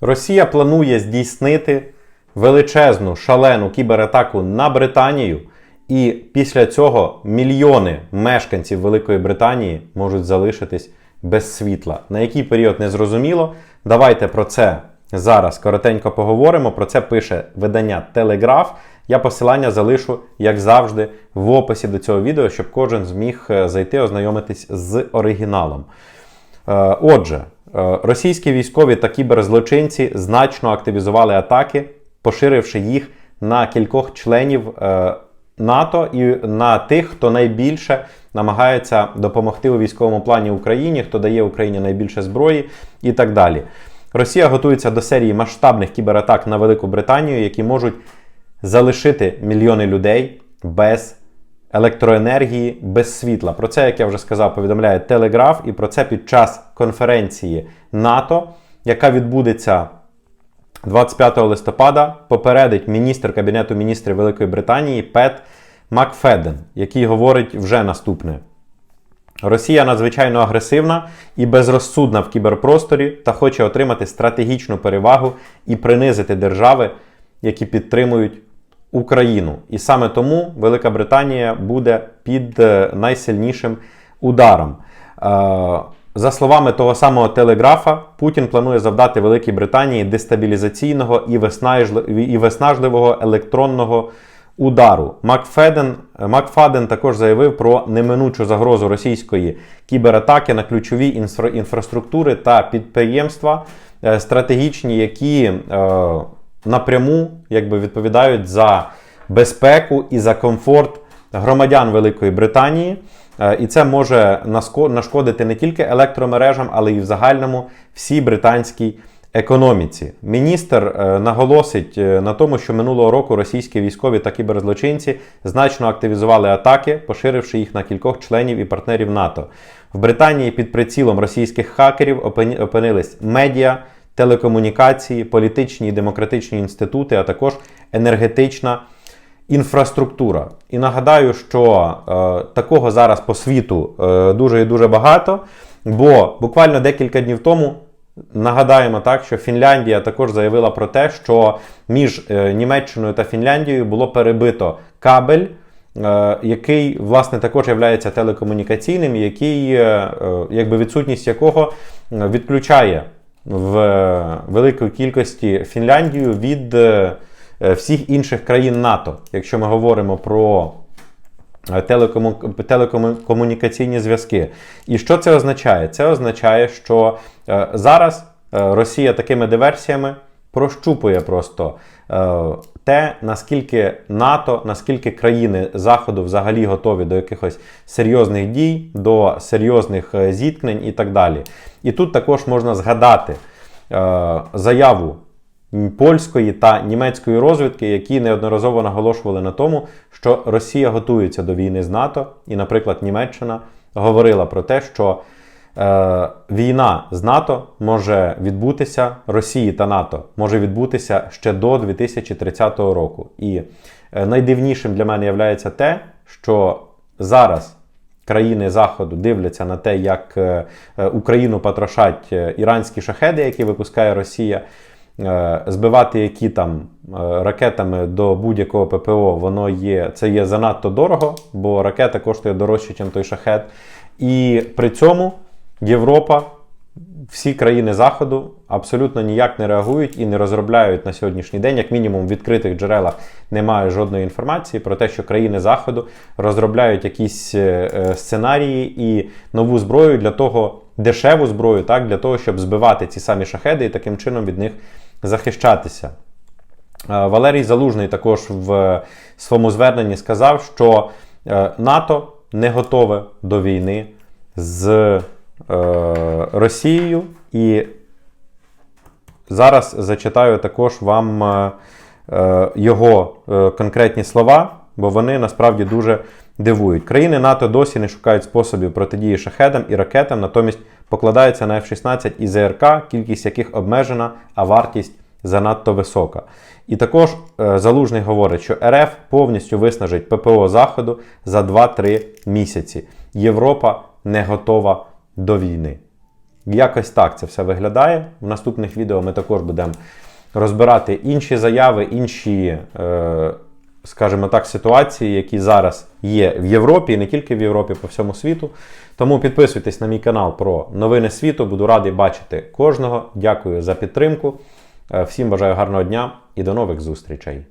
Росія планує здійснити величезну шалену кібератаку на Британію, і після цього мільйони мешканців Великої Британії можуть залишитись без світла. На який період не зрозуміло. Давайте про це зараз коротенько поговоримо. Про це пише видання Телеграф. Я посилання залишу, як завжди, в описі до цього відео, щоб кожен зміг е, зайти ознайомитись з оригіналом. Е, Отже, російські військові та кіберзлочинці значно активізували атаки, поширивши їх на кількох членів е, НАТО і на тих, хто найбільше намагається допомогти у військовому плані Україні, хто дає Україні найбільше зброї і так далі. Росія готується до серії масштабних кібератак на Велику Британію, які можуть залишити мільйони людей без електроенергії, без світла. Про це, як я вже сказав, повідомляє Телеграф, і про це під час конференції НАТО, яка відбудеться 25 листопада, попередить міністр Кабінету міністрів Великої Британії Пет Макфеден, який говорить вже наступне. Росія надзвичайно агресивна і безрозсудна в кіберпросторі та хоче отримати стратегічну перевагу і принизити держави, які підтримують Україну. І саме тому Велика Британія буде під е, найсильнішим ударом. Е, За словами того самого телеграфа, Путін планує завдати Великій Британії дестабілізаційного і виснажли- виснажливого електронного удару. Макфеден, Макфаден також заявив про неминучу загрозу російської кібератаки на ключові інфра- інфраструктури та підприємства е, стратегічні, які е, напряму якби, відповідають за безпеку і за комфорт громадян Великої Британії. Е, І це може нашкодити не тільки електромережам, але й в загальному всій британській економіці. Міністр е, наголосить е, на тому, що минулого року російські військові та кіберзлочинці значно активізували атаки, поширивши їх на кількох членів і партнерів НАТО. В Британії під прицілом російських хакерів опинились медіа, телекомунікації, політичні і демократичні інститути, а також енергетична інфраструктура. І нагадаю, що е, такого зараз по світу е, дуже і дуже багато. Бо буквально декілька днів тому нагадаємо так, що Фінляндія також заявила про те, що між е, Німеччиною та Фінляндією було перебито кабель. е, Який власне також є телекомунікаційним, який, е, е, якби відсутність якого відключає в е, великій кількості Фінляндію від е, е, всіх інших країн НАТО, якщо ми говоримо про телекому- телекомунікаційні зв'язки. І що це означає? Це означає, що зараз Росія такими диверсіями прощупує просто е, те, наскільки НАТО, наскільки країни Заходу взагалі готові до якихось серйозних дій, до серйозних е, зіткнень і так далі. І тут також можна згадати е, заяву польської та німецької розвідки, які неодноразово наголошували на тому, що Росія готується до війни з НАТО, і, наприклад, Німеччина говорила про те, що війна з НАТО може відбутися Росії та НАТО може відбутися ще до 2030 року. І е, найдивнішим для мене є те, що зараз країни Заходу дивляться на те, як е, е, Україну потрошать е, іранські шахеди, які випускає Росія. Е, Збивати які там е, ракетами до будь-якого ППО, воно є, це є занадто дорого, бо ракета коштує дорожче, ніж той шахет. І при цьому Європа, всі країни Заходу абсолютно ніяк не реагують і не розробляють на сьогоднішній день, як мінімум в відкритих джерелах немає жодної інформації про те, що країни Заходу розробляють якісь е, е, сценарії і нову зброю для того, дешеву зброю, так, для того, щоб збивати ці самі шахеди і таким чином від них захищатися. Е, Валерій Залужний також в своєму зверненні сказав, що НАТО не готове до війни з Росією. І зараз зачитаю також вам е, е, його е, конкретні слова, бо вони насправді дуже дивують. Країни НАТО досі не шукають способів протидії шахедам і ракетам, натомість покладаються на F-16 і ЗРК, кількість яких обмежена, а вартість занадто висока. І також е, Залужний говорить, що РФ повністю виснажить ППО Заходу за 2-3 місяці. Європа не готова до війни. Якось так це все виглядає. В наступних відео ми також будемо розбирати інші заяви, інші, е, скажімо так, ситуації, які зараз є в Європі, і не тільки в Європі, по всьому світу. Тому підписуйтесь на мій канал про новини світу. Буду радий бачити кожного. Дякую за підтримку. Е, Всім бажаю гарного дня і до нових зустрічей.